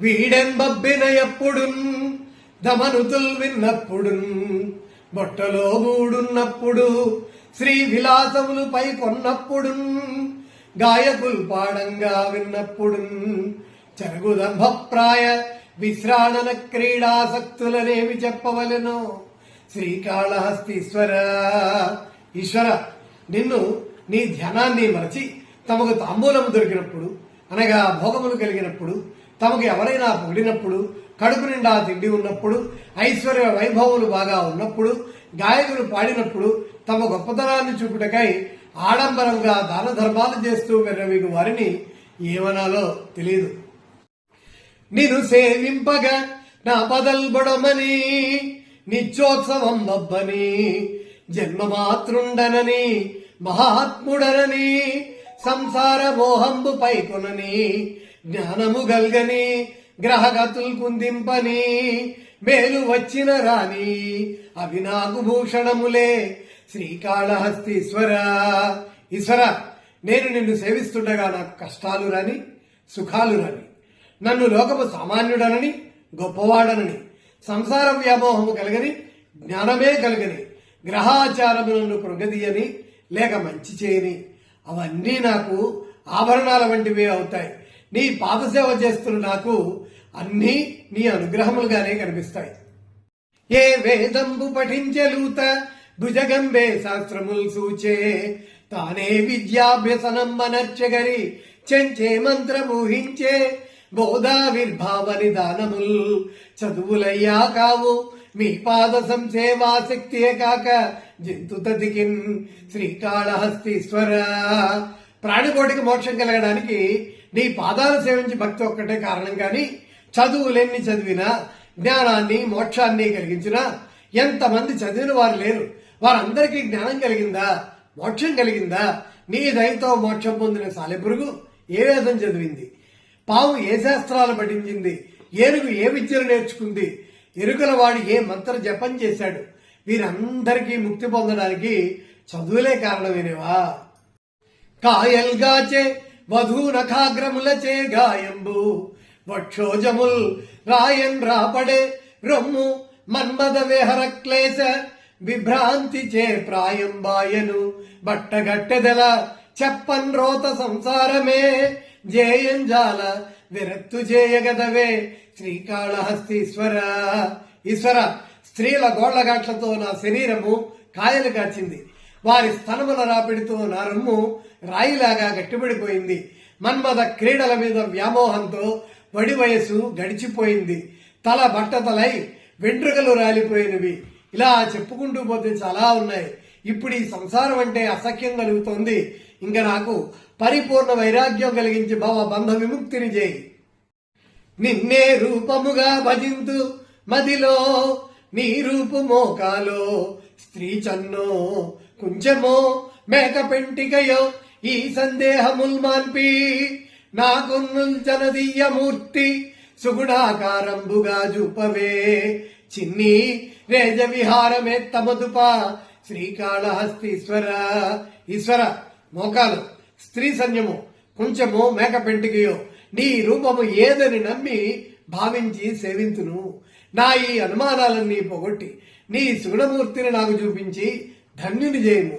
వీడెంబబ్బిన ఎప్పుడు దమనుతుల్ విన్నప్పుడు బొట్టలో మూడున్నప్పుడు శ్రీ విలాసములు పై కొన్నప్పుడు గాయకులు పాడంగా విన్నప్పుడున్ చెరుగుదంభప్రాయ విశ్రాణన క్రీడాసక్తులనేమి చెప్పవలను? శ్రీకాళహస్తీశ్వర ఈశ్వర నిన్ను నీ ధ్యానాన్ని మరచి తమకు తాంబూలము దొరికినప్పుడు అనగా భోగములు కలిగినప్పుడు తమకు ఎవరైనా పొగిడినప్పుడు కడుపు నిండా తిండి ఉన్నప్పుడు ఐశ్వర్య వైభవములు బాగా ఉన్నప్పుడు గాయకులు పాడినప్పుడు తమ గొప్పతనాన్ని చూపుటకై ఆడంబరంగా దాన ధర్మాలు చేస్తూ వెర్రవీగు వారిని ఏమనాలో తెలియదు నిన్ను సేవింపగా నా పదల్బొడమని నిత్యోత్సవం బబ్బని జన్మమాతృండనని మహాత్ముడనని సంసార మోహంబు పైకొనని జ్ఞానము గల్గని గ్రహగతుల్ కుందింపని మేలు వచ్చిన రాని అవి నాకు భూషణములే శ్రీకాళహస్తీశ్వర. ఈశ్వర నేను నిన్ను సేవిస్తుండగా నాకు కష్టాలు రాని సుఖాలు రాని. నన్ను లోకము సామాన్యుడనని గొప్పవాడనని సంసార వ్యామోహము కలగని జ్ఞానమే కలగని గ్రహాచారములను కృగదీయని లేక మంచి చేయని అవన్నీ నాకు ఆభరణాల వంటివే అవుతాయి. నీ పాదసేవ చేస్తున్న నాకు అన్నీ నీ అనుగ్రహములుగానే కనిపిస్తాయి. ఏ వేదంబు పఠించలూత భుజగంబే శాస్త్రముల్ సూచే తానే విద్యాభ్యసనం మనర్చగరి చెంచే మంత్రమూహించే బోధావిర్భావ నిదానముల్ చదువులయ్యా కావు మీ పాద సంసేవాశక్తియే కాక జంతు తదికిన్ శ్రీకాళహస్తీశ్వర. ప్రాణికోటికి మోక్షం కలగడానికి నీ పాదాలు సేవించి భక్తి ఒక్కటే కారణం కాని చదువులెన్ని చదివినా జ్ఞానాన్ని మోక్షాన్ని కలిగించినా ఎంతమంది చదివిన వారు లేరు. వారందరికీ జ్ఞానం కలిగిందా? మోక్షం కలిగిందా? నీ దయతో మోక్షం పొందిన సాలెపురుగు ఏ వేదం చదివింది? పాము ఏ శాస్త్రాలు పఠించింది? ఏనుగు ఏ విద్యను నేర్చుకుంది? ఎరుకల వాడు ఏ మంత్ర జపం చేశాడు? వీరందరికీ ముక్తి పొందడానికి చదువులే కారణమేనేవా? కాయల్గాచే వధూనఖాగ్రములచే గాయంబు. వక్షోజముల్ రాయన్ రాపడే రొమ్ము మన్మద విహర క్లేశ విభ్రాంతి చే ప్రాయం బాయను బట్టగట్టెదల చెప్పన్ రోత సంసారమే జేయంజాల విరత్తు చేయగదవే శ్రీకాళహస్తీశ్వర ఈశ్వర స్త్రీల గోళ్ళగాట్లతో నా శరీరము కాయలు కాచింది వారి స్థలముల రాపిడితో నా రమ్ము రాయిలాగా గట్టిపడిపోయింది. మన్మథ క్రీడల మీద వ్యామోహంతో వడి వయసు గడిచిపోయింది. తల బట్టతలై వెంట్రుకలు రాలిపోయినవి. ఇలా చెప్పుకుంటూ పోతే చాలా ఉన్నాయి. ఇప్పుడు ఈ సంసారం అంటే అసఖ్యం కలుగుతోంది. ఇంకా నాకు పరిపూర్ణ వైరాగ్యం కలిగించి భవ బంధ విముక్తిని చేయి. నిన్నే రూపముగా భజింతు మదిలో నీ రూపు మోకాలో స్త్రీ చన్నో కుంచెమో మేక పెంటికయో ఈ సందేహముల్ మాన్పి నాకు జనదీయ మూర్తి సుగుణాకారంబుగా జూపవే. చిన్ని రేజ విహారమే తమదుప శ్రీకాళహస్తీశ్వర ఈశ్వర మోకాలు స్త్రీ సన్యము కొంచెము మేక పెంటికయో నీ రూపము ఏదని నమ్మి భావించి సేవింతును నా ఈ అనుమానాలన్నీ పోగొట్టి నీ సుగుణమూర్తిని నాకు చూపించి ధన్యుని చేయము